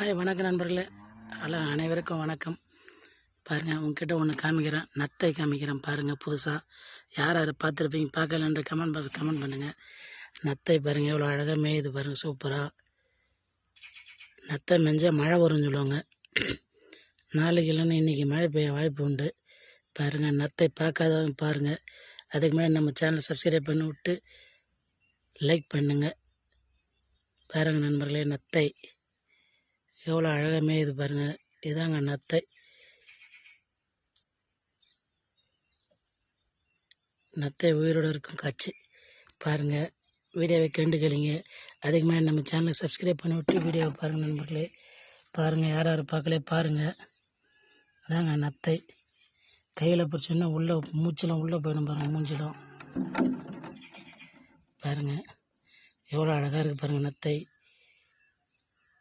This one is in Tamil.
ஹாய் வணக்கம் நண்பர்களே. ஹலோ அனைவருக்கும் வணக்கம். பாருங்கள் உங்ககிட்ட ஒன்று காமிக்கிறேன். நத்தை காமிக்கிறேன் பாருங்கள் புதுசாக யார் யார் பார்த்துருப்பீங்க பார்க்கலன்ற கமெண்ட் பாக்ஸ் கமெண்ட் பண்ணுங்கள் நத்தை பாருங்கள் எவ்வளோ அழகாக மேயுது பாருங்கள் சூப்பராக நத்தை மெஞ்சால் மழை வரும்னு சொல்லுவாங்க. நாளைக்கு இல்லைன்னா இன்றைக்கி மழை பெய்ய வாய்ப்பு உண்டு. பாருங்கள் நத்தை பார்க்காதவங்க பாருங்கள் அதுக்கு மேலே நம்ம சேனலை சப்ஸ்கிரைப் பண்ணி விட்டு லைக் பண்ணுங்கள் பாருங்கள் நண்பர்களே நத்தை. எவ்வளோ அழகாக மேயுது பாருங்கள் இதாங்க நத்தை. நத்தை உயிரோடு இருக்கும் காட்சி. பாருங்கள் வீடியோவை கண்டுக்கலிங்க அதுக்கு மேலே நம்ம சேனலை சப்ஸ்கிரைப் பண்ணி விட்டு வீடியோவை பாருங்கள் நண்பர்களே. பாருங்கள் யார் யார் பார்க்கலே பாருங்கள் அதாங்க நத்தை. கையில் பிடிச்சோன்னா உள்ளே மூச்செல்லாம் உள்ளே போயிடும் பாருங்கள் மூஞ்சிலும். பாருங்கள் எவ்வளோ அழகாக இருக்குது பாருங்கள் நத்தை.